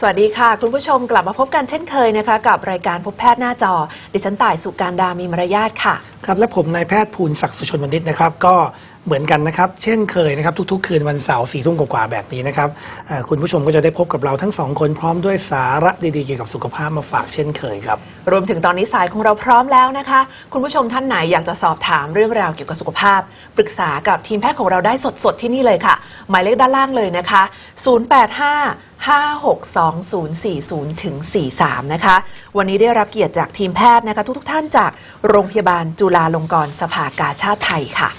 สวัสดีค่ะ คุณผู้ชมกลับมาพบกันเช่นเคยนะคะ กับรายการพบแพทย์หน้าจอ ดิฉันต่ายสุการดามีมารยาทค่ะ ครับ และผมนายแพทย์ภูลศักดิ์สุชนวณิชนะครับ ก็ เหมือนกันนะครับ เช่นเคยนะครับ ทุกๆ คืนวันเสาร์สี่ทุ่มกว่าๆแบบนี้นะครับเอ่อคุณผู้ชมก็จะได้พบกับเราทั้งสองคนพร้อมด้วยสาระดีๆเกี่ยวกับสุขภาพมาฝากเช่นเคยครับ รวมถึงตอนนี้สายของเราพร้อมแล้วนะคะ คุณผู้ชมท่านไหนอยากจะสอบถามเรื่องราวเกี่ยวกับสุขภาพ ปรึกษากับทีมแพทย์ของเราได้สดๆ ที่นี่เลยค่ะ หมายเลขด้านล่างเลยนะคะ 085 562040ถึง43 นะคะ วันนี้ได้รับเกียรติจากทีมแพทย์นะคะ ทุกๆท่านจากโรงพยาบาลจุฬาลงกรณ์สภากาชาติไทยค่ะ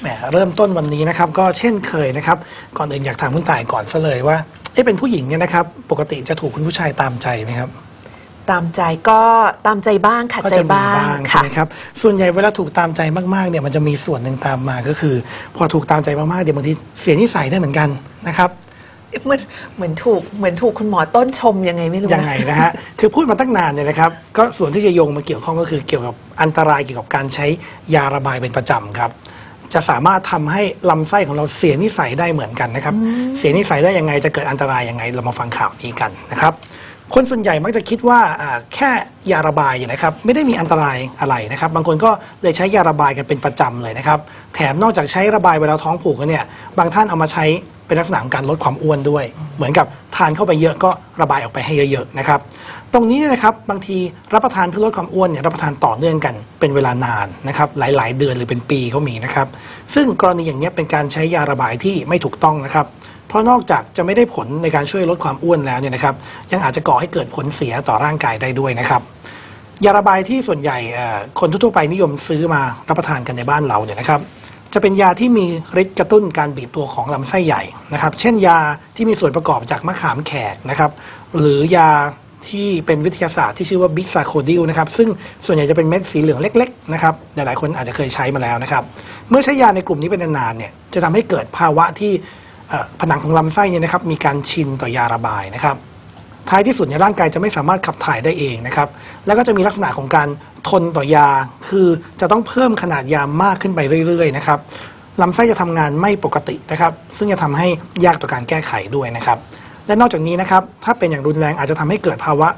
แหมเริ่มต้นวันนี้นะครับก็เช่นเคยนะครับ ก่อนอื่นอยากถามคุณต่ายก่อนซะเลยว่าเอ๊ะเป็นผู้หญิงเนี่ยนะครับ ปกติจะถูกคุณผู้ชายตามใจไหมครับ ตามใจก็ตามใจบ้างขัดก็ใจจะมีบ้างบ้างใช่ค่ะ ไหมครับ ส่วนใหญ่เวลาถูกตามใจมากๆเนี่ยมันจะมีส่วนหนึ่งตามมาก็คือ พอถูกตามใจมากๆเดี๋ยวบางทีเสียนิสัยได้เหมือนกันนะครับ เหมือนเหมือนถูกเหมือนถูกคุณหมอต้นชมยังไงไม่รู้ ยังไงนะฮะ คือพูดมาตั้งนานเนี่ยนะครับ ก็ส่วนที่จะโยงมาเกี่ยวข้องก็คือเกี่ยวกับอันตรายเกี่ยวกับการใช้ยาระบายเป็นประจำครับ จะสามารถทำให้ลำไส้ของเราเสียนิสัยได้เหมือนกันนะครับอืมเสียนิสัยได้ยังไงจะเกิดอันตรายยังไง เรามาฟังข่าวนี้กันนะครับ คนส่วนใหญ่มักจะคิดว่าอ่าแค่ยาระบายเนี่ยนะครับ ไม่ได้มีอันตรายอะไรนะครับ บางคนก็เลยใช้ยาระบายกันเป็นประจำเลยนะครับ แถมนอกจากใช้ระบายเวลาท้องผูกแล้วเนี่ยบางท่านเอามาใช้ เป็นลักษณะของการลดความอ้วนด้วย เหมือนกับทานเข้าไปเยอะก็ระบายออกไปให้เยอะๆนะครับ ตรงนี้นะครับบางทีรับประทานเพื่อลดความอ้วนเนี่ยรับประทานต่อเนื่องกันเป็นเวลานานนะครับหลายๆ เดือนหรือเป็นปีก็มีนะครับ ซึ่งกรณีอย่างนี้ยเป็นการใช้ยาระบายที่ไม่ถูกต้องนะครับเพราะนอกจากจะไม่ได้ผลในการช่วยลดความอ้วนแล้วเนี่ยนะครับ ยังอาจจะก่อให้เกิดผลเสียต่อร่างกายได้ด้วยนะครับยาระบายที่ส่วนใหญ่คนทั่วไปนิยมซื้อมารับประทานกันในบ้านเราเนี่ยนะครับ จะเป็นยาที่มีฤทธิ์กระตุ้นการบีบตัวของลำไส้ใหญ่นะครับ เช่นยาที่มีส่วนประกอบจากมะขามแขกนะครับ หรือยาที่เป็นวิทยาศาสตร์ที่ชื่อว่าบิ๊กซาโคดิลนะครับ ซึ่งส่วนใหญ่จะเป็นเม็ดสีเหลืองเล็กๆนะครับ หลายๆคนอาจจะเคยใช้มาแล้วนะครับ เมื่อใช้ยาในกลุ่มนี้เป็นนานๆเนี่ย จะทำให้เกิดภาวะที่ผนังของลำไส้เนี่ยนะครับ มีการชินต่อยาระบายนะครับ ท้ายที่สุดเนี่ยร่างกายจะไม่สามารถขับถ่ายได้เองนะครับ แล้วก็จะมีลักษณะของการทนต่อยา คือจะต้องเพิ่มขนาดยามากขึ้นไปเรื่อยๆนะครับลำไส้จะทำงานไม่ปกตินะครับ ซึ่งจะทำให้ยากต่อการแก้ไขด้วยนะครับ และนอกจากนี้นะครับ ถ้าเป็นอย่างรุนแรงอาจจะทำให้เกิดภาวะ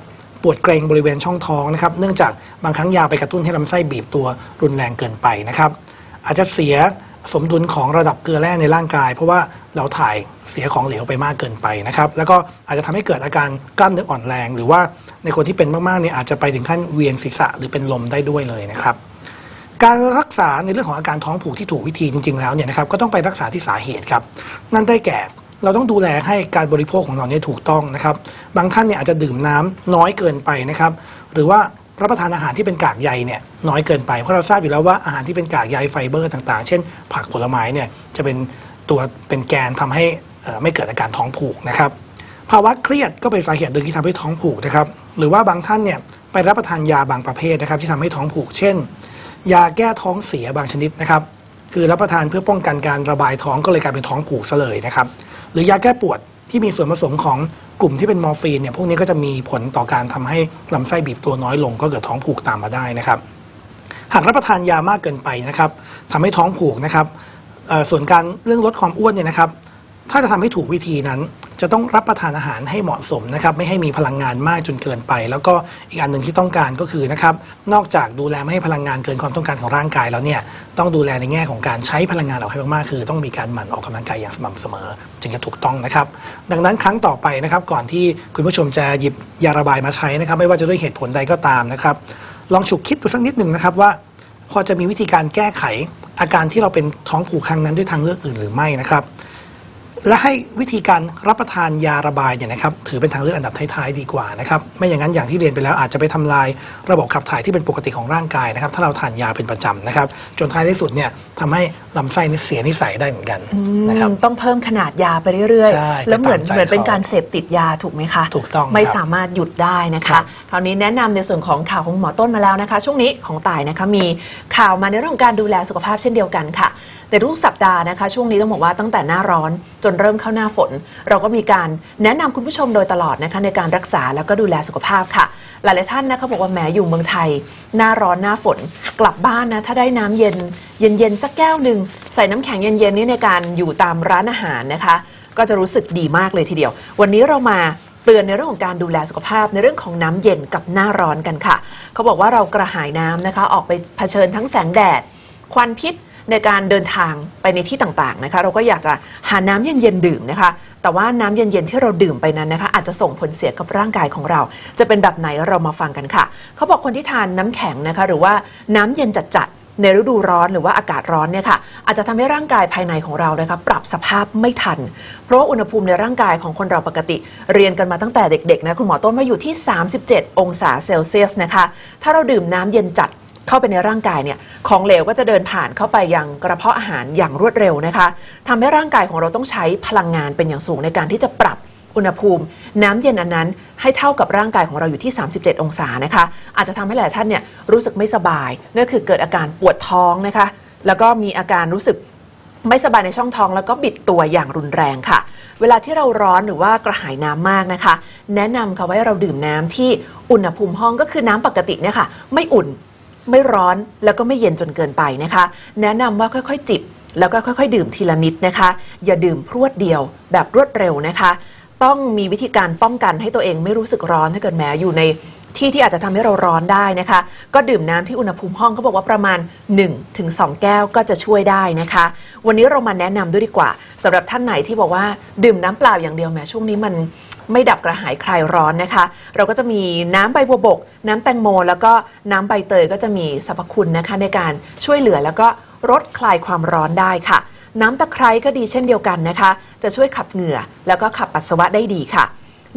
ปวดเกรงบริเวณช่องท้องนะครับ เนื่องจากบางครั้งยาไปกระตุ้นให้ลำไส้บีบตัวรุนแรงเกินไปนะครับ อาจจะเสีย สมดุลของระดับเกลือแร่ในร่างกาย เพราะว่าเราถ่ายเสียของเหลวไปมากเกินไปนะครับ แล้วก็อาจจะทำให้เกิดอาการกล้ามเนื้ออ่อนแรง หรือว่าในคนที่เป็นมากๆเนี่ยอาจจะไปถึงขั้นเวียนศีรษะหรือเป็นลมได้ด้วยเลยนะครับ การรักษาในเรื่องของอาการท้องผูกที่ถูกวิธีจริง ๆ แล้วเนี่ยนะครับก็ต้องไปรักษาที่สาเหตุครับ นั่นได้แก่เราต้องดูแลให้การบริโภคของเราเนี่ยถูกต้องนะครับ บางท่านเนี่ยอาจจะดื่มน้ำน้อยเกินไปนะครับ หรือว่า รับประทานอาหารที่เป็นกากใยเนี่ยน้อยเกินไปเพราะเราทราบอยู่แล้วว่าอาหารที่เป็นกากใยไฟเบอร์ต่างๆ เช่น ผักผลไม้เนี่ยจะเป็นตัวเป็นแกนทำให้ไม่เกิดอาการท้องผูกนะครับ ภาวะเครียดก็เป็นสาเหตุหนึ่งที่ทำให้ท้องผูกนะครับ หรือว่าบางท่านเนี่ยไปรับประทานยาบางประเภทนะครับ ที่ทำให้ท้องผูก เช่น ยาแก้ท้องเสียบางชนิดนะครับคือรับประทานเพื่อป้องกันการระบายท้องก็เลยกลายเป็นท้องผูกซะเลยนะครับ หรือยาแก้ปวดที่มีส่วนผสมของ กลุ่มที่เป็นมอร์ฟีนเนี่ยพวกนี้ก็จะมีผลต่อการทำให้ลำไส้บีบตัวน้อยลง ก็เกิดท้องผูกตามมาได้นะครับ หากรับประทานยามากเกินไปนะครับทำให้ท้องผูกนะครับส่วนการเรื่องลดความอ้วนเนี่ยนะครับ ถ้าจะทำให้ถูกวิธีนั้น จะต้องรับประทานอาหารให้เหมาะสมนะครับไม่ให้มีพลังงานมากจนเกินไป แล้วก็อีกอันหนึ่งที่ต้องการก็คือนะครับนอกจากดูแลไม่ให้พลังงานเกินความต้องการของร่างกายแล้วเนี่ยต้องดูแลในแง่ของการใช้พลังงานออกให้มากๆคือ ต้องมีการหมั่นออกกำลังกายอย่างสม่ำเสมอ จึงจะถูกต้องนะครับ ดังนั้นครั้งต่อไปนะครับก่อนที่คุณผู้ชมจะหยิบยาระบายมาใช้นะครับ ไม่ว่าจะด้วยเหตุผลใดก็ตามนะครับ ลองฉุกคิดดูสักนิดหนึ่งนะครับว่าพอจะมีวิธีการแก้ไขอาการที่เราเป็นท้องผูกครั้งนั้นด้วยทางเลือกอื่นหรือไม่นะครับ และให้วิธีการรับประทานยาระบายเนี่ยนะครับถือเป็นทางเลือกอันดับท้ายๆดีกว่านะครับไม่อย่างนั้นอย่างที่เรียนไปแล้วอาจจะไปทำลายระบบขับถ่ายที่เป็นปกติของร่างกายนะครับถ้าเราทานยาเป็นประจำนะครับจนท้ายที่สุดเนี่ยทำให้ลำไส้นี่เสียนิสัยได้เหมือนกันอืมนะครับต้องเพิ่มขนาดยาไปเรื่อยใช่ๆแล้วเหมือนไปตามใจเหมือนเป็นเขาการเสพติดยาถูกไหมคะถูกต้องไม่ครับสามารถหยุดได้นะครัคะบคราวนี้แนะนำในส่วนของข่าวของหมอต้นมาแล้วนะคะ ช่วงนี้ของต่ายนะคะมีข่าวมาในเรื่องของการดูแลสุขภาพเช่นเดียวกันค่ะ แต่ทุกสัปดาห์นะคะช่วงนี้ต้องบอกว่าตั้งแต่หน้าร้อนจนเริ่มเข้าหน้าฝน เราก็มีการแนะนำคุณผู้ชมโดยตลอดนะคะในการรักษาแล้วก็ดูแลสุขภาพค่ะ หลายๆท่านนะคะบอกว่าแหมอยู่เมืองไทย หน้าร้อนหน้าฝน กลับบ้านนะถ้าได้น้ำเย็น เย็นๆสักแก้วหนึ่งใส่น้ำแข็งเย็นๆนี่ในการอยู่ตามร้านอาหารนะคะ ก็จะรู้สึกดีมากเลยทีเดียว วันนี้เรามาเตือนในเรื่องของการดูแลสุขภาพในเรื่องของน้ำเย็นกับหน้าร้อนกันค่ะ เขาบอกว่าเรากระหายน้ำนะคะ ออกไปเผชิญทั้งแสงแดด ควันพิษ ในการเดินทางไปในที่ต่างๆนะคะ เราก็อยากจะหาน้ำเย็นๆดื่มนะคะ แต่ว่าน้ำเย็นๆที่เราดื่มไปนั้นนะคะ อาจจะส่งผลเสียกับร่างกายของเรา จะเป็นแบบไหนเรามาฟังกันค่ะ เขาบอกคนที่ทานน้ำแข็งนะคะ หรือว่าน้ำเย็นจัดๆในฤดูร้อนหรือว่าอากาศร้อนเนี่ยค่ะอาจจะทำให้ร่างกายภายในของเรานะคะปรับสภาพไม่ทัน เพราะว่าอุณหภูมิในร่างกายของคนเราปกติ เรียนกันมาตั้งแต่เด็กๆนะคุณหมอต้นมาอยู่ที่ 37 องศาเซลเซียสนะคะ ถ้าเราดื่มน้ำเย็นจัด เข้าไปในร่างกายเนี่ยของเหลวก็จะเดินผ่านเข้าไปยังกระเพาะอาหารอย่างรวดเร็วนะคะทำให้ร่างกายของเราต้องใช้พลังงานเป็นอย่างสูงในการที่จะปรับอุณหภูมิ น้ำเย็นอันนั้นให้เท่ากับร่างกายของเราอยู่ที่ 37 องศานะคะ อาจจะทำให้หลายท่านเนี่ยรู้สึกไม่สบายนั่นคือเกิดอาการปวดท้องนะคะ แล้วก็มีอาการรู้สึกไม่สบายในช่องท้อง แล้วก็บิดตัวอย่างรุนแรงค่ะ เวลาที่เราร้อนหรือว่ากระหายน้ำมากนะคะ แนะนำค่ะว่าเราดื่มน้ำที่อุณหภูมิห้องก็คือน้ำปกติเนี่ยค่ะ ไม่อุ่น ไม่ร้อนแล้วก็ไม่เย็นจนเกินไปนะคะ แนะนำว่าค่อยๆ จิบ แล้วก็ค่อยๆ ดื่มทีละนิดนะคะ อย่าดื่มพรวดเดียวแบบรวดเร็วนะคะ ต้องมีวิธีการป้องกันให้ตัวเองไม่รู้สึกร้อนถ้าเกิดแม้อยู่ในที่ที่อาจจะทำให้เราร้อนได้นะคะ ก็ดื่มน้ำที่อุณหภูมิห้องเขาบอกว่าประมาณ1-2ถึง2แก้วก็จะช่วยได้นะคะ วันนี้เรามาแนะนำด้วยดีกว่าสำหรับท่านไหนที่บอกว่าดื่มน้ำเปล่าอย่างเดียวแหมช่วงนี้มัน ไม่ดับกระหายคลายร้อนนะคะ เราก็จะมีน้ำใบบัวบก น้ำแตงโม แล้วก็น้ำใบเตยก็จะมีสรรพคุณนะคะ ในการช่วยเหลือแล้วก็ลดคลายความร้อนได้ค่ะ น้ำตะไคร้ก็ดีเช่นเดียวกันนะคะ จะช่วยขับเหงื่อ แล้วก็ขับปัสสาวะได้ดีค่ะ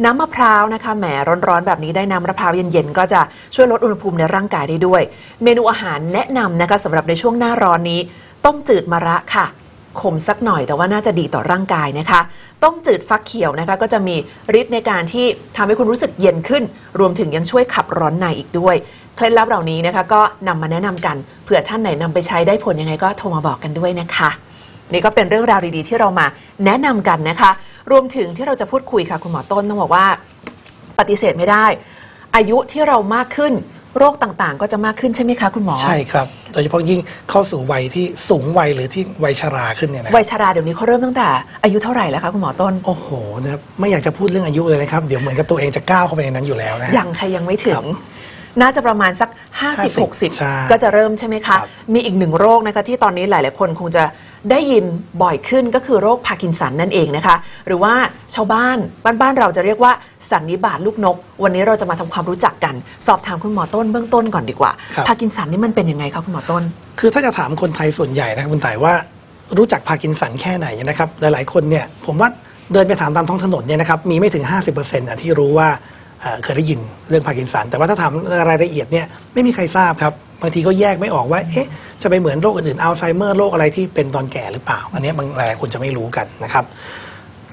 น้ำมะพร้าวนะคะแหมร้อนๆแบบนี้ได้น้ำมะพร้าวเย็นๆก็จะช่วยลดอุณหภูมิในร่างกายได้ด้วย เมนูอาหารแนะนำนะคะสำหรับในช่วงหน้าร้อนนี้ ต้มจืดมะระค่ะ ขมสักหน่อยแต่ว่าน่าจะดีต่อร่างกายนะคะ ต้มจืดฟักเขียวนะคะ ก็จะมีฤทธิ์ในการที่ทำให้คุณรู้สึกเย็นขึ้น รวมถึงยังช่วยขับร้อนในอีกด้วย เคล็ดลับเหล่านี้นะคะ ก็นำมาแนะนำกันเผื่อท่านไหนนำไปใช้ได้ผลยังไงก็โทรมาบอกกันด้วยนะคะ นี่ก็เป็นเรื่องราวดีๆ ที่เรามาแนะนำกันนะคะ รวมถึงที่เราจะพูดคุยค่ะคุณหมอต้นต้องบอกว่า ปฏิเสธไม่ได้ อายุที่เรามากขึ้น โรคต่างๆ ก็จะมากขึ้นใช่ไหมคะคุณหมอ ใช่ครับ โดยเฉพาะยิ่งเข้าสู่วัยที่สูงวัยหรือที่วัยชราขึ้นเนี่ยนะควัรับยชราเดี๋ยวนี้เขาเริ่มตั้งแต่ อายุเท่าไหร่แล้วคะคุณหมอต้น โอ้โหนะครับไม่อยากจะพูดเรื่องอายุเลยนะครับ เดี๋ยวเหมือนกับตัวเองจะก้าวเข้าไปในนั้นอยู่แล้วนะฮะยังค่ะยังไม่ถึครังบน่าจะประมาณสัก 50ใช่60 ก็จะเริ่มใช่ไหมคะครับมีอีกหนึ่งโรคนะคะที่ตอนนี้หลาย ๆ คนคงจะ ได้ยินบ่อยขึ้นก็คือโรคพาร์กินสันนั่นเองนะคะ หรือว่าชาวบ้านบ้านๆเราจะเรียกว่าสันนิบาตลูกนก วันนี้เราจะมาทำความรู้จักกัน สอบถามคุณหมอต้นเบื้องต้นก่อนดีกว่าครับพาร์กินสันนี่มันเป็นยังไงคะคุณหมอต้น คือถ้าจะถามคนไทยส่วนใหญ่นะครับคุณต่ายว่ารู้จักพาร์กินสันแค่ไหนนะครับหลายๆคนเนี่ยผมว่าเดินไปถามตามท้องถนนเนี่ยนะครับมีไม่ถึง 50%นะที่รู้ว่า เคยได้ยินเรื่องพาร์กินสัน แต่ว่าถ้าถามรายละเอียดเนี่ยไม่มีใครทราบครับ บางทีก็แยกไม่ออกว่า เอ๊ะ จะไปเหมือนโรคอื่นๆ อัลไซเมอร์ โรคอะไรที่เป็นตอนแก่หรือเปล่า อันนี้บางหลายคนจะไม่รู้กันนะครับ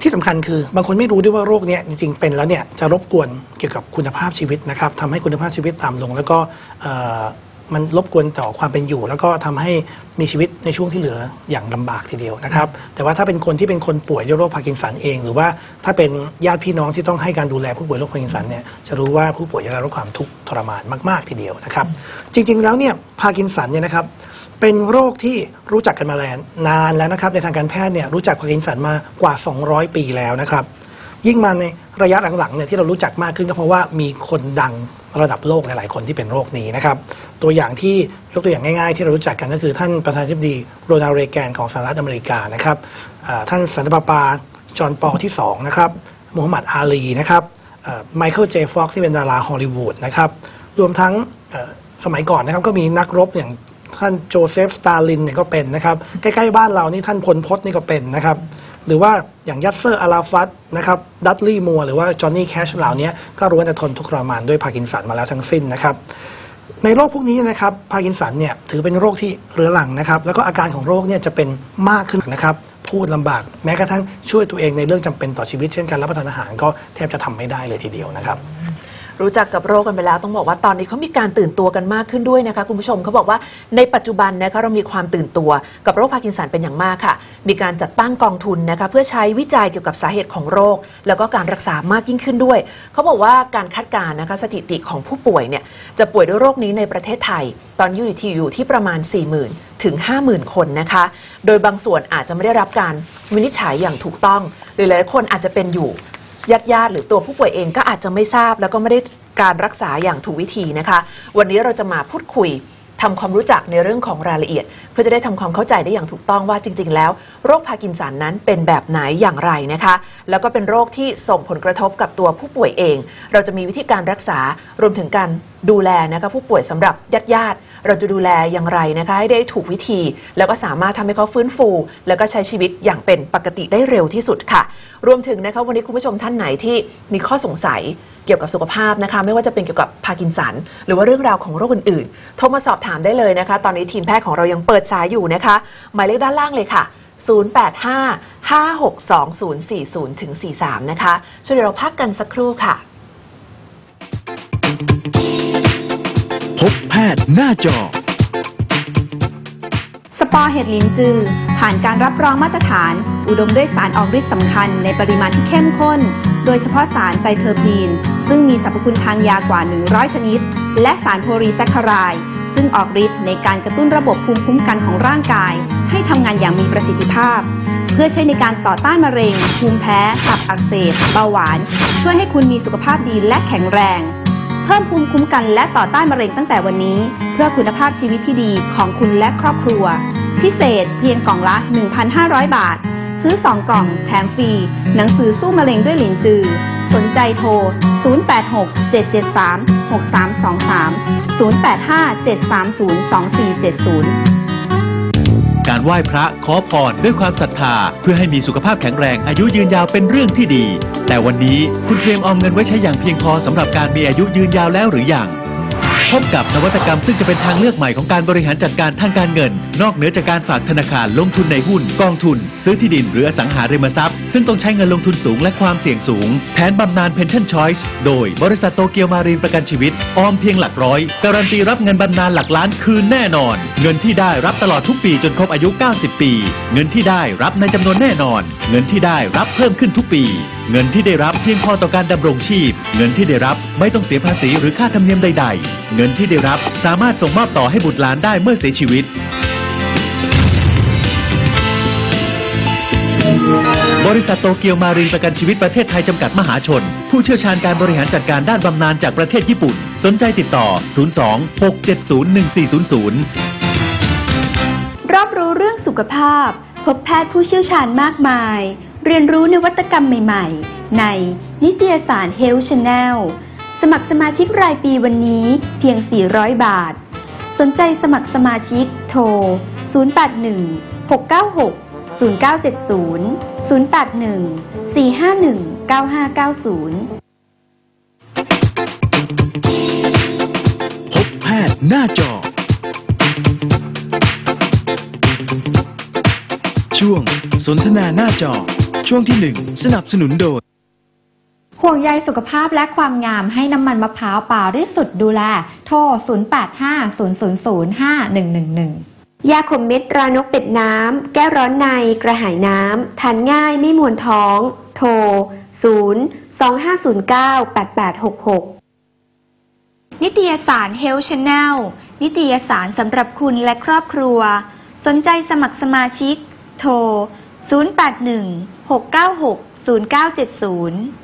ที่สำคัญคือบางคนไม่รู้ด้วยว่าโรคเนี้ยจริงๆเป็นแล้วเนี่ยจะรบกวนเกี่ยวกับคุณภาพชีวิตนะครับทำให้คุณภาพชีวิตต่ำลง แล้วก็ มันรบกวนต่อความเป็นอยู่ แล้วก็ทำให้มีชีวิตในช่วงที่เหลืออย่างลำบากทีเดียวนะครับ แต่ว่าถ้าเป็นคนที่เป็นคนป่วยด้วยโรคพาร์กินสันเอง หรือว่าถ้าเป็นญาติพี่น้องที่ต้องให้การดูแลผู้ป่วยโรคพาร์กินสันเนี่ยจะรู้ว่าผู้ป่วยจะได้รับความทุกข์ทรมานมาก ๆ ทีเดียวนะครับ จริง ๆ แล้วเนี่ยพาร์กินสันเนี่ยนะครับเป็นโรคที่รู้จักกันมาแล้วนานแล้วนะครับในทางการแพทย์เนี่ยรู้จักพาร์กินสันมากว่า 200 ปีแล้วนะครับ ยิ่งมาในระยะหลังๆเนี่ยที่เรารู้จักมากขึ้นก็เพราะว่ามีคนดังระดับโลกหลายๆคนที่เป็นโรคนี้นะครับตัวอย่างที่ยกตัวอย่างง่ายๆ ที่เรารู้จักกันก็คือท่านประธานาธิบดีโรนัลด์เรแกนของสหรัฐอเมริกานะครับท่านสันตปาปาจอห์นปอลที่สองนะครับมูฮัมหมัดอาลีนะครับไมเคิลเจฟ็อกที่เป็นดาราฮอลลีวูดนะครับรวมทั้งสมัยก่อนนะครับก็มีนักรบอย่างท่านโจเซฟสตาลินเนี่ยก็เป็นนะครับใกล้ๆบ้านเรานี่ท่านพลพศนี่ก็เป็นนะครับ หรือว่าอย่างยัตเซอร์อาราฟัตนะครับดัตลี่มัวหรือว่าจอห์นนี่แคชเหล่านี้ก็รู้ว่าจะทนทุกข์ทรมานด้วยพาร์กินสันมาแล้วทั้งสิ้นนะครับในโรคพวกนี้นะครับพาร์กินสันเนี่ยถือเป็นโรคที่เรื้อรังนะครับ แล้วก็อาการของโรคเนี่ยจะเป็นมากขึ้นนะครับพูดลำบากแม้กระทั่งช่วยตัวเองในเรื่องจำเป็นต่อชีวิตเช่นการรับประทานอาหารก็แทบจะทำไม่ได้เลยทีเดียวนะครับ รู้จักกับโรคกันไปแล้ว ต้องบอกว่าตอนนี้เขามีการตื่นตัวกันมากขึ้นด้วยนะคะคุณผู้ชมเขาบอกว่าในปัจจุบันนะคะเรามีความตื่นตัวกับโรคพาร์กินสันเป็นอย่างมากค่ะ มีการจัดตั้งกองทุนนะคะเพื่อใช้วิจัยเกี่ยวกับสาเหตุของโรค แล้วก็การรักษามากยิ่งขึ้นด้วยเขาบอกว่าการคาดการณ์นะคะสถิติของผู้ป่วยเนี่ยจะป่วยด้วยโรคนี้ในประเทศไทย ตอนอยู่ที่อยู่ที่ประมาณ 40,000 ถึง 50,000 คนนะคะ โดยบางส่วนอาจจะไม่ได้รับการวินิจฉัยอย่างถูกต้อง หรือหลายคนอาจจะเป็นอยู่ ญาติญาติๆหรือตัวผู้ป่วยเองก็อาจจะไม่ทราบ แล้วก็ไม่ได้การรักษาอย่างถูกวิธีนะคะ วันนี้เราจะมาพูดคุยทำความรู้จักในเรื่องของรายละเอียด เพื่อจะได้ทำความเข้าใจได้อย่างถูกต้องว่าจริง ๆ แล้ว โรคพาร์กินสันนั้นเป็นแบบไหนอย่างไรนะคะ แล้วก็เป็นโรคที่ส่งผลกระทบกับตัวผู้ป่วยเอง เราจะมีวิธีการรักษารวมถึงการ ดูแลนะคะผู้ป่วยสำหรับญาติญาติๆเราจะดูแลอย่างไรนะคะให้ได้ถูกวิธี แล้วก็สามารถทำให้เขาฟื้นฟู แล้วก็ใช้ชีวิตอย่างเป็นปกติได้เร็วที่สุดค่ะ รวมถึงนะคะวันนี้คุณผู้ชมท่านไหนที่มีข้อสงสัยเกี่ยวกับสุขภาพนะคะ ไม่ว่าจะเป็นเกี่ยวกับพาร์กินสัน หรือว่าเรื่องราวของโรคอื่นๆ โทรมาสอบถามได้เลยนะคะ ตอนนี้ทีมแพทย์ของเรายังเปิดสายอยู่นะคะ หมายเลขด้านล่างเลยค่ะ 085 562040ถึง43 นะคะช่วยเดี๋ยวเราพักกันสักครู่ค่ะ พบแพทย์หน้าจอ สปอร์เห็ดลินจือ ผ่านการรับรองมาตรฐาน อุดมด้วยสารออกฤทธิ์สำคัญในปริมาณที่เข้มข้น โดยเฉพาะสารไซเทอร์พีน ซึ่งมีสรรพคุณทางยากว่า 100 ชนิด และสารโพลีแซคคารายซึ่งออกฤทธิ์ในการกระตุ้นระบบภูมิคุ้มกันของร่างกาย ให้ทำงานอย่างมีประสิทธิภาพ เพื่อใช้ในการต่อต้านมะเร็ง ภูมิแพ้ ตับอักเสบเบาหวาน ช่วยให้คุณมีสุขภาพดีและแข็งแรง เพิ่มภูมิคุ้มกันและต่อต้านมะเร็งตั้งแต่วันนี้ เพื่อคุณภาพชีวิตที่ดีของคุณและครอบครัว พิเศษเพียงกล่องละ 1,500 บาท ซื้อ 2 กล่องแถมฟรี หนังสือสู้มะเร็งด้วยหลินจือ สนใจโทร 086-773-6323 085-730-2470 การไหว้พระขอพรด้วยความศรัทธา เพื่อให้มีสุขภาพแข็งแรงอายุยืนยาวเป็นเรื่องที่ดี แต่วันนี้คุณเตรียมออมเงินไว้ใช้อย่างเพียงพอสำหรับการมีอายุยืนยาวแล้วหรือยังพบกับนวัตกรรมซึ่งจะเป็นทางเลือกใหม่ของการบริหารจัดการทางการเงิน นอกเหนือจากการฝากธนาคารลงทุนในหุ้น กองทุน ซื้อที่ดินหรืออสังหาริมทรัพย์ ซึ่งต้องใช้เงินลงทุนสูงและความเสี่ยงสูง แผนบำนาญ Pension Choice โดยบริษัทโตเกียวมารีนประกันชีวิต ออมเพียงหลักร้อย การันตีรับเงินบำนาญหลักล้านคืนแน่นอน เงินที่ได้รับตลอดทุกปีจนครบอายุ 90 ปี เงินที่ได้รับในจำนวนแน่นอน เงินที่ได้รับเพิ่มขึ้นทุกปี เงินที่ได้รับเพียงพอต่อการดำรงชีพ เงินที่ได้รับไม่ต้องเสียภาษีหรือค่าธรรมเนียมใด ๆ เงินที่ได้รับสามารถส่งมอบต่อให้บุตรหลานได้เมื่อเสียชีวิต ริษัทโตเกียวมารีนประกันชีวิตประเทศไทยจำกัดมหาชน ผู้เชี่ยวชาญการบริหารจัดการด้านบำนาญจากประเทศญี่ปุ่น สนใจติดต่อ 02 670 1400 รอบรู้เรื่องสุขภาพ พบแพทย์ผู้เชี่ยวชาญมากมาย เรียนรู้นวัตกรรมใหม่ ๆ ในนิตยสาร Health Channel สมัครสมาชิกรายปีวันนี้เพียง 400 บาท สนใจสมัครสมาชิกโทร 081 696 0970 081 451 9590 พบแพทย์หน้าจอ ช่วงสนทนาหน้าจอ ช่วงที่หนึ่งสนับสนุนโดย ห่วงใยสุขภาพและความงามให้น้ำมันมะพร้าวเปล่าที่สุดดูแล โทร 0850005111 ยาขมเม็ดรานกเป็ดน้ำ แก้ร้อนใน กระหายน้ำ ทานง่ายไม่มวนท้อง โทร 0 2509 8866 นิตยสาร Health Channel นิตยสารสำหรับคุณและครอบครัว สนใจสมัครสมาชิก โทร 081 696 0970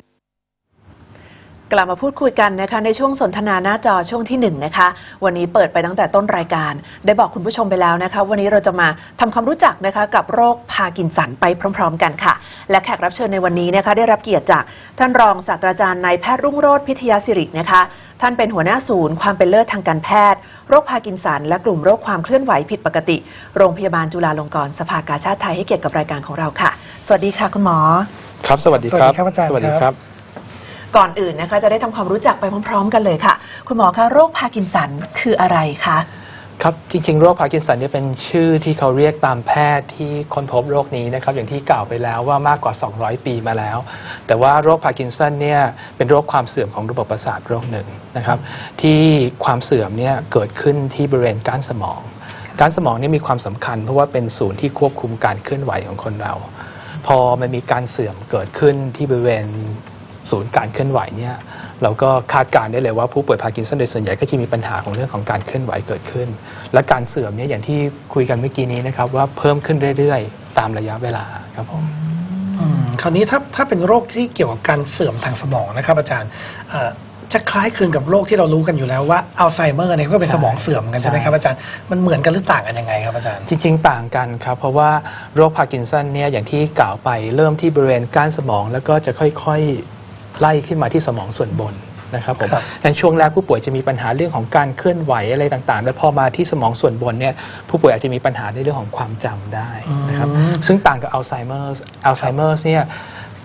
กลับมาพูดคุยกันนะคะในช่วงสนทนาหน้าจอช่วงที่หนึ่งนะคะ วันนี้เปิดไปตั้งแต่ต้นรายการ ได้บอกคุณผู้ชมไปแล้วนะคะ วันนี้เราจะมาทำความรู้จักนะคะกับโรคพาร์กินสันไปพร้อม ๆ กันค่ะ และแขกรับเชิญในวันนี้นะคะ ได้รับเกียรติจากท่านรองศาสตราจารย์นายแพทย์รุ่งโรจน์พิทยาสิรินะคะ ท่านเป็นหัวหน้าศูนย์ ความเป็นเลิศทางการแพทย์ โรคพาร์กินสันและกลุ่มโรคความเคลื่อนไหวผิดปกติ โรงพยาบาลจุฬาลงกรณ์สภากาชาติไทยให้เกียรติกับรายการของเราค่ะ สวัสดีค่ะคุณหมอ ครับ สวัสดีครับ สวัสดีครับอาจารย์สวัสดีคครัรับบ ก่อนอื่นนะคะ จะได้ทำความรู้จักไปพร้อม ๆ กันเลยค่ะ คุณหมอคะโรคพาร์กินสันคืออะไรคะ ครับจริงๆ โรคพาร์กินสันเนี่ยเป็นชื่อที่เขาเรียกตามแพทย์ที่ค้นพบโรคนี้นะครับอย่างที่กล่าวไปแล้วว่ามากกว่า 200 ปีมาแล้ว แต่ว่าโรคพาร์กินสันเนี่ยเป็นโรคความเสื่อมของระบบประสาทโรคหนึ่งนะครับที่ความเสื่อมเนี่ยเกิดขึ้นที่บริเวณก้านสมอง ก้านสมองเนี่ยมีความสำคัญ เพราะว่าเป็นศูนย์ที่ควบคุมการเคลื่อนไหวของคนเรา พอมันมีการเสื่อมเกิดขึ้นที่บริเวณ ศูนย์การเคลื่อนไหวเนี่ยเราก็คาดการณ์ได้เลยว่าผู้ป่วยพาร์กินสันโดยส่วนใหญ่ก็จะมีปัญหาของเรื่องของการเคลื่อนไหวเกิดขึ้น และการเสื่อมเนี่ยอย่างที่คุยกันเมื่อกี้นี้นะครับว่าเพิ่มขึ้นเรื่อยๆ ตามระยะเวลาครับผมอืมคราวนี้ถ้าถ้าเป็นโรคที่เกี่ยวกับการเสื่อมทางสมองนะครับ อาจารย์เอ่อจะคล้ายคลึงกับโรคที่เรารู้กันอยู่แล้วว่าอัลไซเมอร์เนี่ยก็เป็นใช่สมองเสื่อมกันใช่ไหมใช่ครับอาจารย์มันเหมือนกันหรือต่างกันยังไงครับอาจารย์จริง ๆ ต่างกันครับ เพราะว่าโรคพาร์กินสันเนี่ยอย่างที่กล่าวไปเริ่มที่บริเวณก้านสมองแล้วก็จะค่อยๆ ไล่ขึ้นมาที่สมองส่วนบนนะครับผมครับในช่วงแรกผู้ป่วยจะมีปัญหาเรื่องของการเคลื่อนไหวอะไรต่างๆ แล้วพอมาที่สมองส่วนบนเนี่ยผู้ป่วยอาจจะมีปัญหาในเรื่องของความจำได้นะครับอืมซึ่งต่างกับอัลไซเมอร์อัลไซเมอร์เนี่ย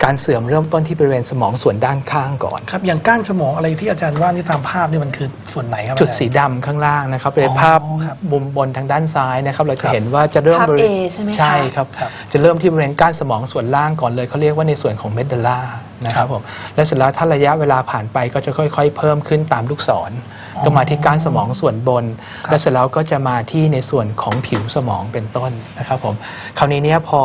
การเสื่อมเริ่มต้นที่บริเวณสมองส่วนด้านข้างก่อนครับอย่างก้านสมองอะไรที่อาจารย์ว่านี่ตามภาพนี่มันคือส่วนไหนครับจุดอาจารย์สีดำข้างล่างนะครับเป็นอ๋อภาพครับมุมบนทางด้านซ้ายนะครับ เราคจะรับเห็นว่าจะเริ่มภาพบริ A ใช่ไหมคะใช่ครับครับจะเริ่มที่บริเวณก้านสมองส่วนล่างก่อนเลยเขาเรียกว่าในส่วนของเมดเดลล่านะคครัรับบผมและเสร็จแล้วถ้าระยะเวลาผ่านไปก็จะค่อย ๆ เพิ่มขึ้นตามลูกศรอ๋อก็มาที่ก้านสมองส่วนบนครับและเสร็จแล้วก็จะมาที่ในส่วนของผิวสมองเป็นต้นนะครับผมคราวนี้เนี่ยพอ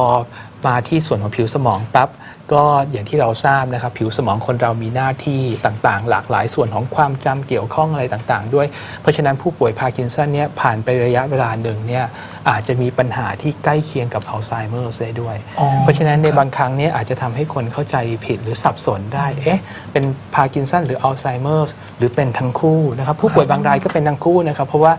มาที่ส่วนของผิวสมองปั๊บก็อย่างที่เราทราบนะครับผิวสมองคนเรามีหน้าที่ต่างๆ หลากหลายส่วนของความจำเกี่ยวข้องอะไรต่างๆ ด้วย เพราะฉะนั้นผู้ป่วยพาร์กินสันเนี่ยผ่านไประยะเวลาหนึ่งเนี่ยอาจจะมีปัญหาที่ใกล้เคียงกับอัลไซเมอร์ได้ด้วยอ๋อเพราะฉะนั้นในครับบางครั้งเนี่ยอาจจะทำให้คนเข้าใจผิดหรือสับสนได้เอ๊ะเป็นพาร์กินสันหรืออัลไซเมอร์หรือเป็นทั้งคู่นะครับผู้ป่วยบางรายก็เป็นทั้งคู่นะครับเพราะว่า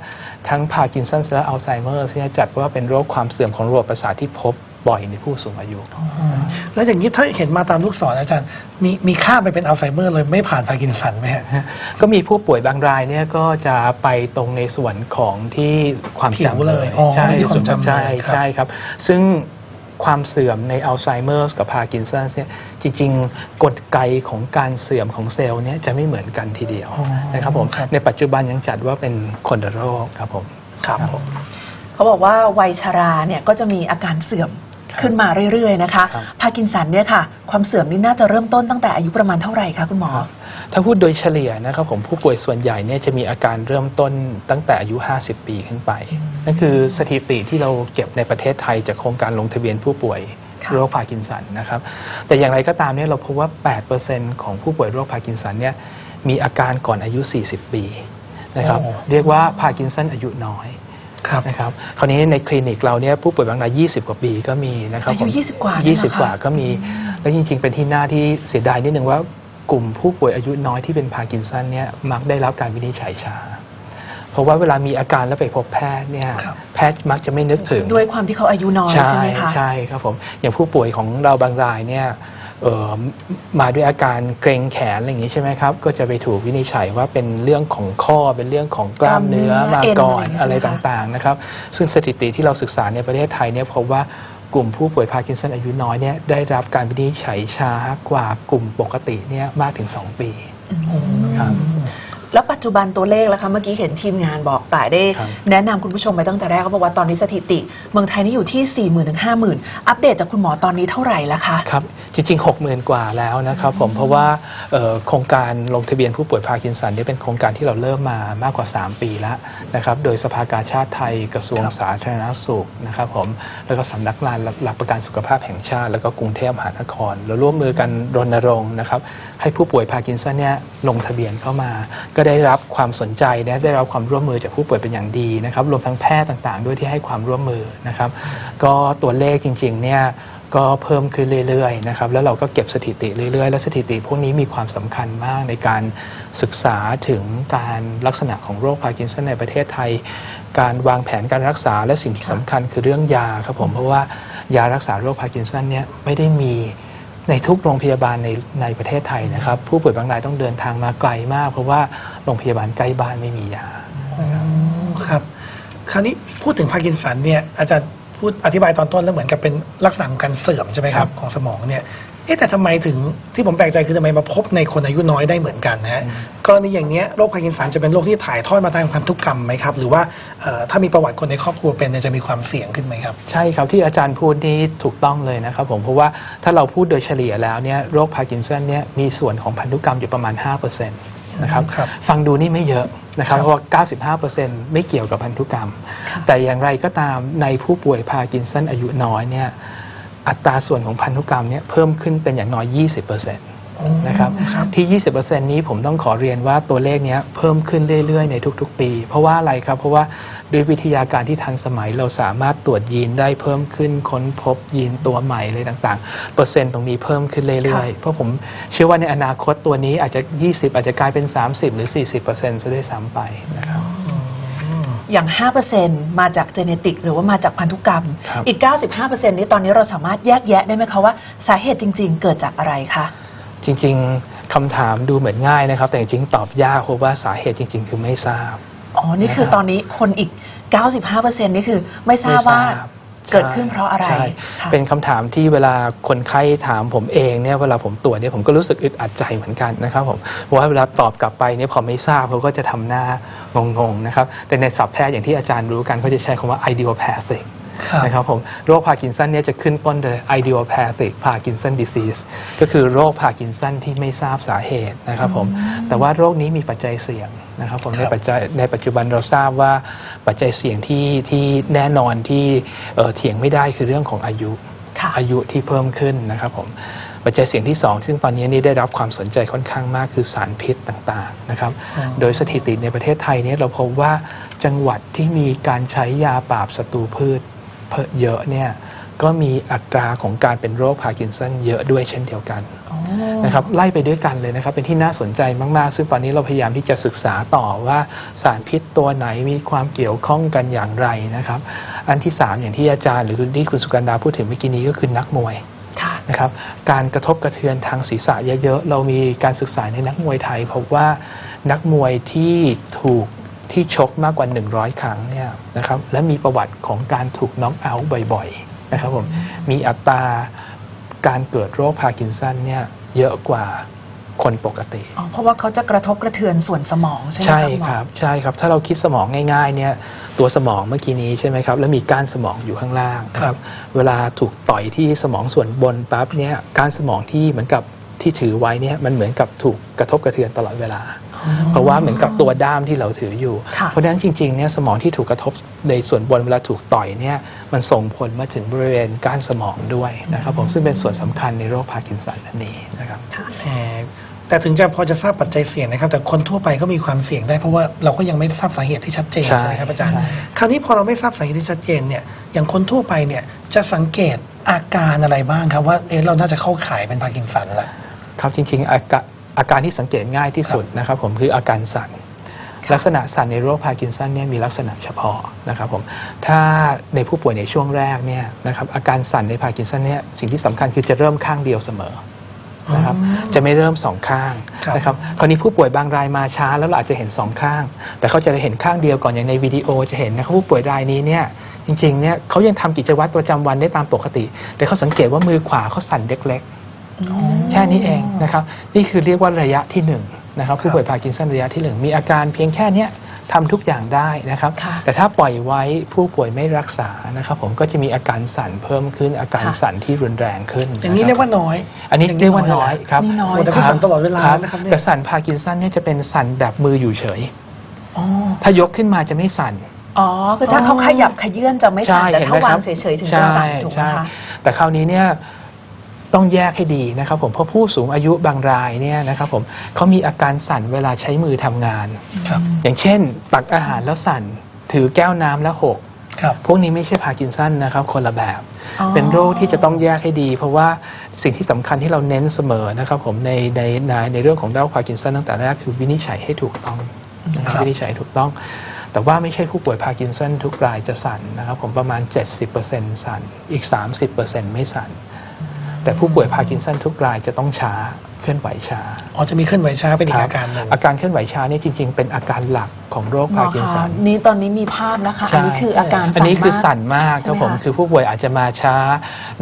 ทั้งพาร์กินสันและอัลไซเมอร์เนี่ยจัดว่าเป็นโรคความเสื่อมของระบบประสาทที่พบ บ่อยในผู้สูงอายุอืมแล้วอย่างนี้ถ้าเห็นมาตามลูกศรอาจารย์มีมีค่าไปเป็นอัลไซเมอร์เลยไม่ผ่านพาร์กินสันไหมฮะ ก็มีผู้ป่วยบางรายเนี่ยก็จะไปตรงในส่วนของที่ความผิวจำเลยอ๋อใช่ที่ความจำเลยใช่ครับ ใช่ครับ ซึ่งความเสื่อมในอัลไซเมอร์กับพาร์กินสันเนี่ยจริงๆ กลไกของการเสื่อมของเซลล์เนี่ยจะไม่เหมือนกันทีเดียวอ๋อนะครับผมครับ ในปัจจุบันยังจัดว่าเป็นคนละโรคครับผม ครับผม เขาบอกว่าวัยชราเนี่ยก็จะมีอาการเสื่อมครับ ขึ้นมาเรื่อยๆนะคะครับพาร์กินสันเนี่ยค่ะ ความเสื่อมนี่น่าจะเริ่มต้นตั้งแต่อายุประมาณเท่าไหร่คะคุณหมอ ถ้าพูดโดยเฉลี่ยนะครับผมผู้ป่วยส่วนใหญ่เนี่ยจะมีอาการเริ่มต้นตั้งแต่อายุ 50 ปีขึ้นไป นั่นคือสถิติที่เราเก็บในประเทศไทยจากโครงการลงทะเบียนผู้ป่วยค่ะโรคพาร์กินสันนะครับ แต่อย่างไรก็ตามเนี่ยเราพบว่า 8%ของผู้ป่วยโรคพาร์กินสันเนี่ยมีอาการก่อนอายุ 40 ปีนะครับโอ้เรียกว่าพาร์กินสันอายุน้อย ครับนะครับคราวนี้ในคลินิกเราเนี่ยผู้ป่วยบางราย20 กว่าปีก็มีนะครับอายุผม20กว่าเนี่ยเหรอคะ 20 กว่าก็มี แล้วจริง ๆ เป็นที่หน้าที่เสียดายนิดนึงว่ากลุ่มผู้ป่วยอายุน้อยที่เป็นพาร์กินสันเนี่ยมักได้รับการวินิจฉัยช้า เพราะว่าเวลามีอาการแล้วไปพบแพทย์เนี่ยครับ แพทย์มักจะไม่นึกถึง ด้วยความที่เขาอายุน้อยใช่ใช่ไหมคะ ใช่ครับผมอย่างผู้ป่วยของเราบางรายเนี่ยเอ่อ มาด้วยอาการเกร็งแขนอะไรอย่างนี้ใช่ไหมครับ ก็จะไปถูกวินิจฉัยว่าเป็นเรื่องของข้อเป็นเรื่องของกล้ามเนื้อกล้ามเนื้อมาก่อนเอ็นอะอะไรไรใช่ไหมคะต่างๆนะครับ ซึ่งสถิติที่เราศึกษาในประเทศไทยเนี่ยพบว่ากลุ่มผู้ป่วยพาร์กินสันอายุน้อยเนี่ยได้รับการวินิจฉัยช้ากว่ากลุ่มปกติเนี่ยมากถึง 2 ปีครับ แล้วปัจจุบันตัวเลขแล้วคะเมื่อกี้เห็นทีมงานบอกแต่ได้ ครับ แนะนำคุณผู้ชมไปตั้งแต่แรกเขาบอกว่าตอนนี้สถิติ เมืองไทยนี่อยู่ที่ 4 0 0 0 0ถึง50,000อัปเดตจากคุณหมอตอนนี้เท่าไหร่แล้วคะ ครับจริงๆ 6 0,000 กว่าแล้วนะครับผมเพราะว่าเอ่อโครงการลงทะเบียนผู้ป่วยพาร์กินสันเนี่ยเป็นโครงการที่เราเริ่มมามากกว่า 3 ปีแล้วนะครับโดยสภากาชาติไทยกระทรวงครับสาธารณสุขนะครับผมแล้วก็สำนักงานหลักประกันสุขภาพแห่งชาติ แล้วก็กรุงเทพมหานครเราร่วมมือกันรณรงค์นะครับให้ผู้ป่วยพาร์กินสันเนี่ยลงทะเบียนเข้ามา ก็ได้รับความสนใจนะได้รับความร่วมมือจากผู้ป่วยเป็นอย่างดีนะครับรวมทั้งแพทย์ต่างๆ ด้วยที่ให้ความร่วมมือนะครับ ก็ตัวเลขจริงๆเนี่ยก็เพิ่มขึ้นเรื่อยๆนะครับแล้วเราก็เก็บสถิติเรื่อยๆ และสถิติพวกนี้มีความสำคัญมากในการศึกษาถึงการลักษณะของโรคพาร์กินสันในประเทศไทย การวางแผนการรักษาและสิ่งที่สำคัญคือเรื่องยาครับผมเพราะว่ายารักษาโรคพาร์กินสันเนี่ยไม่ได้มี ในทุกโรงพยาบาลในในประเทศไทยนะครับ ผู้ป่วยบางรายต้องเดินทางมาไกลมาก เพราะว่าโรงพยาบาลใกล้บ้านไม่มียาอ๋อครับ คราวนี้พูดถึงพาร์กินสันเนี่ยอาจารย์พูดอธิบายตอนต้นแล้วเหมือนกับเป็นลักษณะของการเสื่อมใช่ไหมครับครับของสมองเนี่ย เอ๊ะแต่ทำไมถึงที่ผมแปลกใจคือทำไมมาพบในคนอายุน้อยได้เหมือนกันนะฮะอืมกรณีอย่างเนี้ยโรคพาร์กินสันจะเป็นโรคที่ถ่ายทอดมาทางพันธุกรรมไหมครับหรือว่าเอ่อถ้ามีประวัติคนในครอบครัวเป็นเนี่ยจะมีความเสี่ยงขึ้นไหมครับ ใช่ครับที่อาจารย์พูดนี่ถูกต้องเลยนะครับผมเพราะว่าถ้าเราพูดโดยเฉลี่ยแล้วเนี่ยโรคพาร์กินสันเนี่ยมีส่วนของพันธุกรรมอยู่ประมาณ 5%นะครับครับฟังดูนี่ไม่เยอะนะครับครับ เพราะว่า 95%ไม่เกี่ยวกับพันธุกรรม แต่อย่างไรก็ตามในผู้ป่วยพาร์กินสันอายุน้อยเนี่ย อัตราส่วนของพันธุกรรมเนี่ยเพิ่มขึ้นเป็นอย่างน้อย 20%นะครับครับที่ 20%นี้ผมต้องขอเรียนว่าตัวเลขเนี้ยเพิ่มขึ้นเรื่อยๆ ในทุกๆ ปี เพราะว่าอะไรครับ เพราะว่าด้วยวิทยาการที่ทันสมัยเราสามารถตรวจยีนได้เพิ่มขึ้นค้นพบยีนตัวใหม่เลยต่างๆ เปอร์เซ็นต์ตรงนี้เพิ่มขึ้นเรื่อยๆ เพราะผมเชื่อว่าในอนาคตตัวนี้อาจจะ 20 อาจจะกลายเป็น 30 หรือ 40%ซะด้วยซ้ำไปนะครับ อย่าง 5%มาจากเจเนติกหรือว่ามาจากพันธุกรรม ครับอีก 95%นี้ตอนนี้เราสามารถแยกแยะได้ไหมคะว่าสาเหตุจริง ๆ เกิดจากอะไรคะ จริงๆคำถามดูเหมือนง่ายนะครับ แต่จริงๆตอบยากเพราะว่าสาเหตุจริง ๆ คือไม่ทราบ อ๋อ นี่คือนะครับตอนนี้คนอีก 95%นี่คือไม่ทราบว่า เกิดขึ้นเพราะอะไร ใช่ค่ะเป็นคำถามที่เวลาคนไข้ถามผมเองเนี่ยเวลาผมตรวจเนี่ยผมก็รู้สึกอึดอัดใจเหมือนกันนะครับผมเพราะว่าเวลาตอบกลับไปเนี่ยพอไม่ทราบเขาก็จะทำหน้างงๆนะครับแต่ในศัพท์แพทย์อย่างที่อาจารย์รู้กันเขาจะใช้คำว่า idiopathic ครับนะครับผมโรคพาร์กินสันเนี่ยจะขึ้นต้นโดย idiopathic Parkinson disease ก็คือโรคพาร์กินสันที่ไม่ทราบสาเหตุนะครับผมแต่ว่าโรคนี้มีปัจจัยเสี่ยงนะครับผมคในรับปัจจัยในปัจจุบันเราทราบว่าปัจจัยเสี่ยงที่ที่แน่นอนที่เอ่อเถียงไม่ได้คือเรื่องของอายุค่ะอายุที่เพิ่มขึ้นนะครับผมปัจจัยเสี่ยงที่สองซึ่งตอนนี้นี่ได้รับความสนใจค่อนข้างมากคือสารพิษต่างๆนะครับอ๋อโดยสถิติในประเทศไทยเนี่ยเราพบว่าจังหวัดที่มีการใช้ยาปราบศัตรูพืช เพิ่มเยอะเนี่ยก็มีอัตราของการเป็นโรคพาร์กินสันเยอะด้วยเช่นเดียวกันอ๋อนะครับไล่ไปด้วยกันเลยนะครับเป็นที่น่าสนใจมาก ๆ ซึ่งตอนนี้เราพยายามที่จะศึกษาต่อว่าสารพิษตัวไหนมีความเกี่ยวข้องกันอย่างไรนะครับ อันที่ 3 อย่างที่อาจารย์หรือที่คุณสุกันดาพูดถึงเมื่อกี้นี้ก็คือนักมวยค่ะนะครับการกระทบกระเทือนทางศีรษะเยอะ ๆ เรามีการศึกษาในนักมวยไทยพบว่านักมวยที่ถูก ที่ชกมากกว่า 100 ครั้งเนี่ยนะครับและมีประวัติของการถูกน็อกเอาท์บ่อยๆนะครับผมมีอัตราการเกิดโรคพาร์กินสันเนี่ยเยอะกว่าคนปกติอ๋อเพราะว่าเขาจะกระทบกระเทือนส่วนสมองใช่ไหมใช่คะณหมอครับใช่ครับถ้าเราคิดสมองง่ายๆเนี่ยตัวสมองเมื่อกี้นี้ใช่ไหมครับแล้วมีก้านสมองอยู่ข้างล่างนะคครัรับบเวลาถูกต่อยที่สมองส่วนบนปั๊บเนี่ยก้านสมองที่เหมือนกับที่ถือไว้เนี่ยมันเหมือนกับถูกกระทบกระเทือนตลอดเวลา เพราะว่าเหมือนกับตัวด้ามที่เราถืออยู่ค่ะเพราะฉะนั้นจริงๆเนี่ยสมองที่ถูกกระทบในส่วนบนเวลาถูกต่อยเนี่ยมันส่งผลมาถึงบริเวณก้านสมองด้วยนะครับผมซึ่งเป็นส่วนสำคัญในโรคพาร์กินสันนั่นเองนะครับเอ่อแต่ถึงจะพอจะทราบปัจจัยเสี่ยงนะครับ แต่คนทั่วไปก็มีความเสี่ยงได้เพราะว่าเราก็ยังไม่ทราบสาเหตุที่ชัดเจนใช่ใช่ไหมครับอาจารย์ใช่คราวนี้พอเราไม่ทราบสาเหตุที่ชัดเจนเนี่ยอย่างคนทั่วไปเนี่ยจะสังเกตอาการอะไรบ้างครับว่าเอ๊ะเราน่าจะเข้าข่ายเป็นพาร์กินสันแล้วครับจริงๆอาการ อาการที่สังเกตง่ายที่สุดนะครับผมคืออาการสั่นลักษณะสั่นในโรคพาร์กินสันเนี่ยมีลักษณะเฉพาะนะครับผมถ้าในผู้ป่วยในช่วงแรกเนี่ยนะครับอาการสั่นในพาร์กินสันเนี่ยสิ่งที่สำคัญคือจะเริ่มข้างเดียวเสมอนะครับอ๋อจะไม่เริ่มสองข้างครับนะครับคราวนี้ผู้ป่วยบางรายมาช้าแล้วเราอาจจะเห็นสองข้าง แต่เขาจะเห็นข้างเดียวก่อนอย่างในวิดีโอจะเห็นนะครับผู้ป่วยรายนี้เนี่ยจริงๆเนี่ยเขายังทำกิจวัตรประจำวันได้ตามปกติ แต่เขาสังเกตว่ามือขวาเขาสั่นเล็กๆ แค่นี้เองนะครับนี่คือเรียกว่าระยะที่หนึ่งนะครับผู้ป่วยพาร์กินสันระยะที่หนึ่งมีอาการเพียงแค่เนี้ยทำทุกอย่างได้นะครับค่ะแต่ถ้าปล่อยไว้ผู้ป่วยไม่รักษานะครับ ผมก็จะมีอาการสั่นเพิ่มขึ้นอาการค่ะสั่นที่รุนแรงขึ้นอย่างนี้ะคบเรียกว่าน้อย อันนี้เรียกว่าน้อยครับนี่น้อยโอ้แต่ก็สั่นตลอดเวลาครับนะครับเนี่ยแต่สั่นพาร์กินสันเนี่ยจะเป็นสั่นแบบมืออยู่เฉยอ๋อถ้ายกขึ้นมาจะไม่สั่นอ๋อ คือถ้าเขาขยับขยื่นจะไม่สั่นแต่เห็นถ้าไหมวาครังบเฉยๆถึงจะสั่นถูกไหมใช่คะแต่คราวนี้เนี่ย ต้องแยกให้ดีนะครับผมเพราะผู้สูงอายุบางรายเนี่ยนะครับผมเขามีอาการสั่นเวลาใช้มือทำงาน ครับ อย่างเช่น ตักอาหารแล้วสั่น ถือแก้วน้ำแล้วหก ครับ พวกนี้ไม่ใช่พาร์กินสันนะครับคนละแบบ อ๋อ เป็นโรคที่จะต้องแยกให้ดี เพราะว่าสิ่งที่สำคัญที่เราเน้นเสมอนะครับผมในในในในเรื่องของโรคพาร์กินสันตั้งแต่แรกคือวินิจฉัยให้ถูกต้องนะคครัรับบวินิจฉัยให้ถูกต้อง แต่ว่าไม่ใช่ผู้ป่วยพาร์กินสันทุกรายจะสั่นนะครับผมประมาณ 70%สั่นอีก 30%ไม่สั่น แต่ผู้ป่วยพาร์กินสันทุกรายจะต้องช้า เคลื่อนไหวช้าอ๋อจะมีเคลื่อนไหวช้าเป็นอีคกบอาการหนึ่งอาการเคลื่อนไหวช้าเนี่ยจริง ๆ เป็นอาการหลักของโรคหมพาอร์กินคะสันนี่ตอนนี้มีภาพนะคะอันนี้คืออาการอันนี้คือสั่นมากมากครับผมใช่ไหมคะคือผู้ป่วยอาจจะมาช้า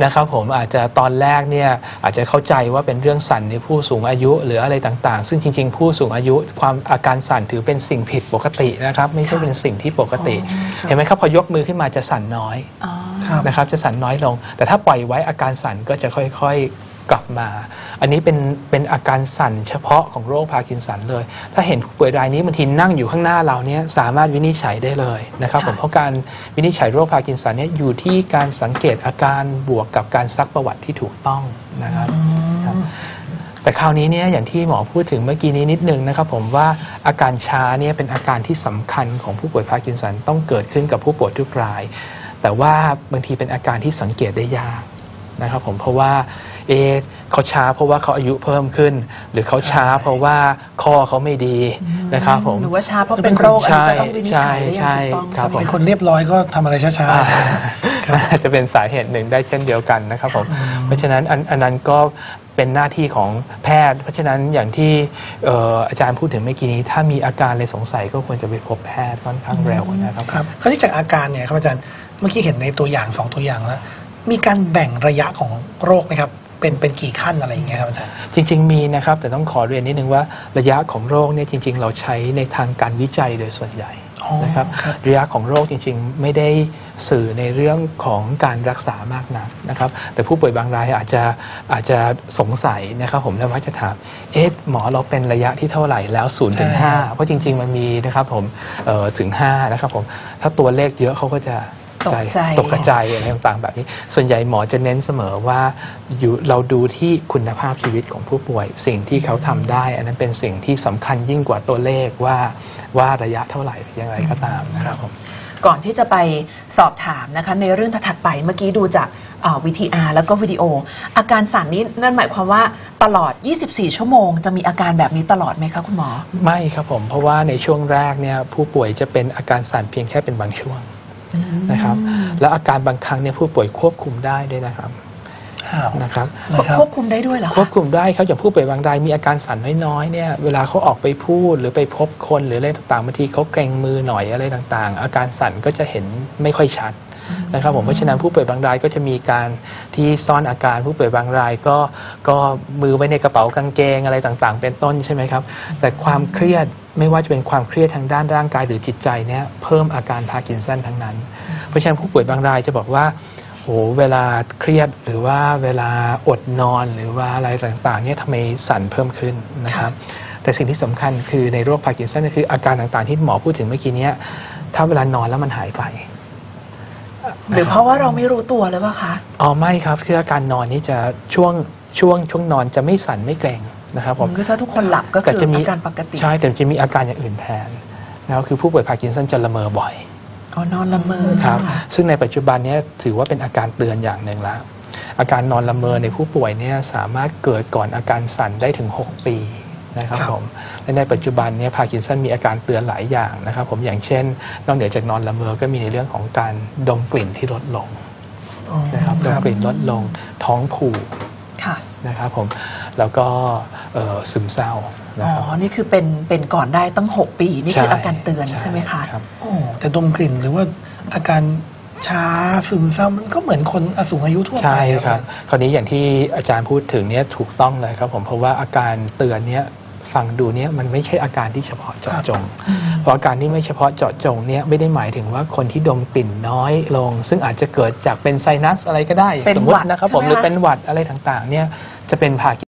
นะครับผมอาจจะตอนแรกเนี่ยอาจจะเข้าใจว่าเป็นเรื่องสั่นในผู้สูงอายุหรืออะไรต่างๆ ซึ่งจริง ๆ ผู้สูงอายุความอาการสั่นถือเป็นสิ่งผิดปกตินะครับไม่ใช่เป็นสิ่งที่ปกติ เห็นไหมครับพอยกมือขึ้นมาจะสั่นน้อยอ๋อครับนะครับจะสั่นน้อยลง แต่ถ้าปล่อยไว้อาการสั่นก็จะค่อยๆ กลับมา อันนี้เป็นเป็นอาการสั่นเฉพาะของโรคพาร์กินสันเลย ถ้าเห็นผู้ป่วยรายนี้บางทีนั่งอยู่ข้างหน้าเราเนี่ยสามารถวินิจฉัยได้เลยนะครับผมเพราะการวินิจฉัยโรคพาร์กินสันเนี่ยอยู่ที่การสังเกตอาการบวกกับการซักประวัติที่ถูกต้องนะครับครับแต่คราวนี้เนี่ยอย่างที่หมอพูดถึงเมื่อกี้นี้นิดนึงนะครับผมว่าอาการช้าเนี่ยเป็นอาการที่สำคัญของผู้ป่วยพาร์กินสันต้องเกิดขึ้นกับผู้ป่วยทุกราย แต่ว่าบางทีเป็นอาการที่สังเกตได้ยาก นะครับผมเพราะว่าเอะเขาช้าเพราะว่าเขาอายุเพิ่มขึ้น หรือเขาช้าเพราะว่าข้อเขาไม่ดีนะครับผมหรือว่าช้าเพราะเป็นโรคอันนี้จะต้องวินิจฉัยได้อย่างถูกต้องใช่ครับใช่ไหมเป็นคะคนเรียบร้อยก็ทำอะไรช้าอ่าๆครับอาจจะเป็นสาเหตุหนึ่งได้เช่นเดียวกันนะครับผมอืมเพราะฉะนั้นอันอันนั้นก็เป็นหน้าที่ของแพทย์ เพราะฉะนั้นอย่างที่เอ่ออาจารย์พูดถึงเมื่อกี้นี้ถ้ามีอาการอะไรสงสัยก็ควรจะไปพบแพทย์ค่อนข้างเร็วนะครับครับคราวนี้จากอาการเนี่ยครับอาจารย์เมื่อกี้เห็นในตัวอย่างสองตัวอย่างแล้ว มีการแบ่งระยะของโรคไหมครับเป็นเป็นกี่ขั้นอะไรอย่างเงี้ยครับอาจารย์ จริง ๆ มีนะครับ แต่ต้องขอเรียนนิดนึงว่าระยะของโรคเนี่ยจริง ๆ เราใช้ในทางการวิจัยโดยส่วนใหญ่อ๋อนะครับครับระยะของโรคจริง ๆ ไม่ได้สื่อในเรื่องของการรักษามากนักนะครับ แต่ผู้ป่วยบางรายอาจจะอาจจะสงสัยนะครับผมแล้วมักจะถามเอ๊ะหมอเราเป็นระยะที่เท่าไหร่แล้ว0ูนถึงใช่ห้าเพราะจริง ๆ มันมีนะครับผมเอ่อถึง5นะครับผมถ้าตัวเลขเยอะเขาก็จะ ตกใจตกใจอะไรต่างๆแบบนี้ ส่วนใหญ่หมอจะเน้นเสมอว่าอยู่เราดูที่คุณภาพชีวิตของผู้ป่วย สิ่งที่เขาทำได้ อันนั้นเป็นสิ่งที่สำคัญยิ่งกว่าตัวเลขว่าว่าระยะเท่าไหร่อย่างไรก็ตามนะครับผมก่อนที่จะไปสอบถามนะคะในเรื่องถัดๆไปเมื่อกี้ดูจากวิทีอาร์แล้วก็วิดีโอ อาการสั่นนี้นั่นหมายความว่าตลอด 24 ชั่วโมง จะมีอาการแบบนี้ตลอดไหมคะคุณหมอ ไม่ครับผม เพราะว่าในช่วงแรกเนี่ยผู้ป่วยจะเป็นอาการสั่นเพียงแค่เป็นบางช่วง นะครับ แล้วอาการบางครั้งเนี่ยผู้ป่วยควบคุมได้ด้วยนะครับอ้าวนะครับนะครับควบคุมได้ด้วยเหรอคะควบคุมได้เขาอย่างผู้ป่วยบางรายมีอาการสั่นน้อยๆเนี่ยเวลาเขาออกไปพูดหรือไปพบคนหรืออะไรต่างๆบางทีเขาเกรงมือหน่อยอะไรต่างๆ อาการสั่นก็จะเห็นไม่ค่อยชัด นะครับผมเพราะฉะนั้นผู้ป่วยบางรายก็จะมีการที่ซ่อนอาการผู้ป่วยบางรายก็ก็มือไว้ในกระเป๋ากางเกงอะไรต่างๆ เป็นต้นใช่ไหมครับ แต่ความเครียดไม่ว่าจะเป็นความเครียดทางด้านร่างกายหรือจิตใจเนี่ยเพิ่มอาการพาร์กินสันทั้งนั้น เพราะฉะนั้นผู้ป่วยบางรายจะบอกว่าโอ้เวลาเครียดหรือว่าเวลาอดนอนหรือว่าอะไรต่างๆเนี่ยทำไมสั่นเพิ่มขึ้นนะครับแต่สิ่งที่สำคัญคือในโรคพาร์กินสันคืออาการต่างๆที่หมอพูดถึงเมื่อกี้เนี้ยถ้าเวลานอนแล้วมันหายไป หรือเพราะว่าเราไม่รู้ตัวหรือเปล่าคะ อ๋อไม่ครับคืออาการนอนนี่จะช่วงช่วงช่วงนอนจะไม่สั่นไม่เกร็งนะครับผมคือถ้าทุกคนหลับก็คือแต่จะมีอาการปกติใช่แต่จะมีอาการอย่างอื่นแทนนะครับคือผู้ป่วยพาร์กินสันจะละเมอบ่อยอ๋อนอนละเมอครับะซึ่งในปัจจุบันเนี้ถือว่าเป็นอาการเตือนอย่างหนึ่งแล้วอาการนอนละเมอในผู้ป่วยเนี่ยสามารถเกิดก่อนอาการสั่นได้ถึง 6 ปี นะครับครับผมและในปัจจุบันเนี่ยพาร์กินสันมีอาการเตือนหลายอย่างนะครับ ผมอย่างเช่น นอกเหนือจากนอนละเมอก็มีในเรื่องของการดมกลิ่นที่ลดลงอ๋อนะครับดมกลิ่นลดลงท้องผูกค่ะนะครับผมแล้วก็เอ่อซึมเศร้านะอ๋ครับอนี่คือเป็นเป็นก่อนได้ตั้ง 6 ปี นี่คือใช่อาการเตือนใช่ไหมคะรับโอ้แต่ดมกลิ่นหรือว่าอาการ ช้าซึมเศร้ามันก็เหมือนคนสูงอายุทั่วไปใช่นะครับ คราวนี้อย่างที่อาจารย์พูดถึงเนี่ยถูกต้องเลยครับผมเพราะว่าอาการเตือนเนี่ยฟังดูเนี่ยมันไม่ใช่อาการที่เฉพาะเจาะจง เพราะอาการที่ไม่เฉพาะเจาะจงเนี่ยไม่ได้หมายถึงว่าคนที่ดมกลิ่นน้อยลง ซึ่งอาจจะเกิดจากเป็นไซนัสอะไรก็ได้เป็นสมมหวัติดนะครับใช่ผมไหมหรือคะเป็นหวัดอะไรต่างๆเนี่ยจะเป็นพาร์กิ